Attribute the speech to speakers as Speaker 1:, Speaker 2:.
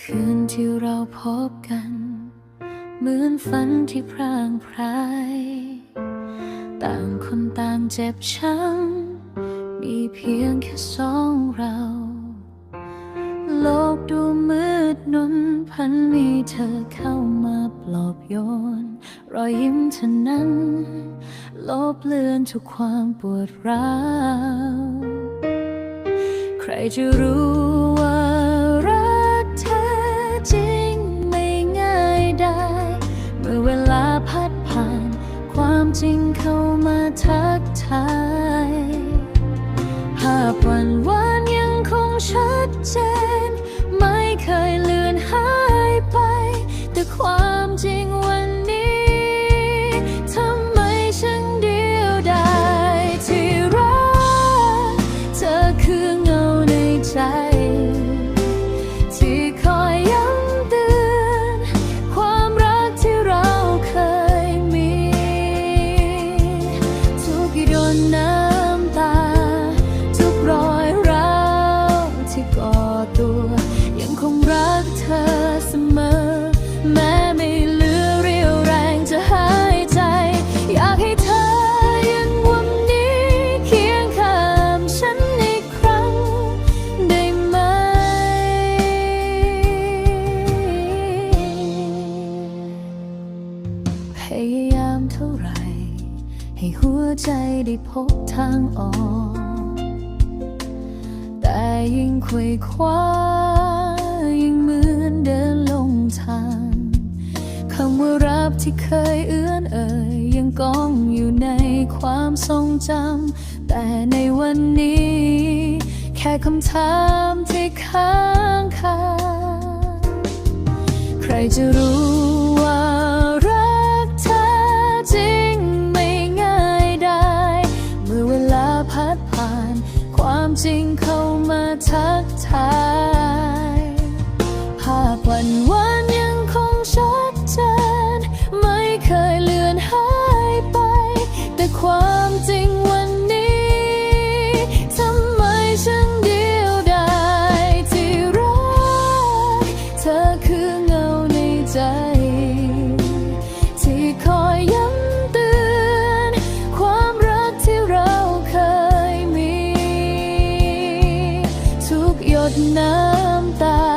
Speaker 1: คืนที่เราพบกัน เหมือนฝันที่พรางพราย ต่างคนต่างเจ็บช้ำ มีเพียงแค่สองเรา โลกดูมืดนนพันมีเธอเข้ามาปลอบโยน รอยยิ้มเธอนั้น ลบเลือนทุกความปวดร้าว ใครจะรู้ จริงเข้ามาทักทายภาพวันวานยังคงชัดเจน ไม่เคยลืม น้ำตา ทุกรอยร้าวที่ก่อตัว ยังคงรักเธอเสมอ แม้ไม่เหลือเรี่ยวแรงจะหายใจ อยากให้เธอยังวันนี้เคียงข้างฉันอีกครั้งได้ไหม พยายามเท่าไหร่ ให้หัวใจได้พบทางออก แต่ยิ่งควยคว้ายิ่งเหมือนเดินลงทางคำว่ารับที่เคยเอื้อนเอ่ยยังกองอยู่ในความทรงจำแต่ในวันนี้ แค่คำถามที่ค้างคาใครจะรู้ ริงเข้ามาทักทายภาควันว ทุกหยดน้ำตา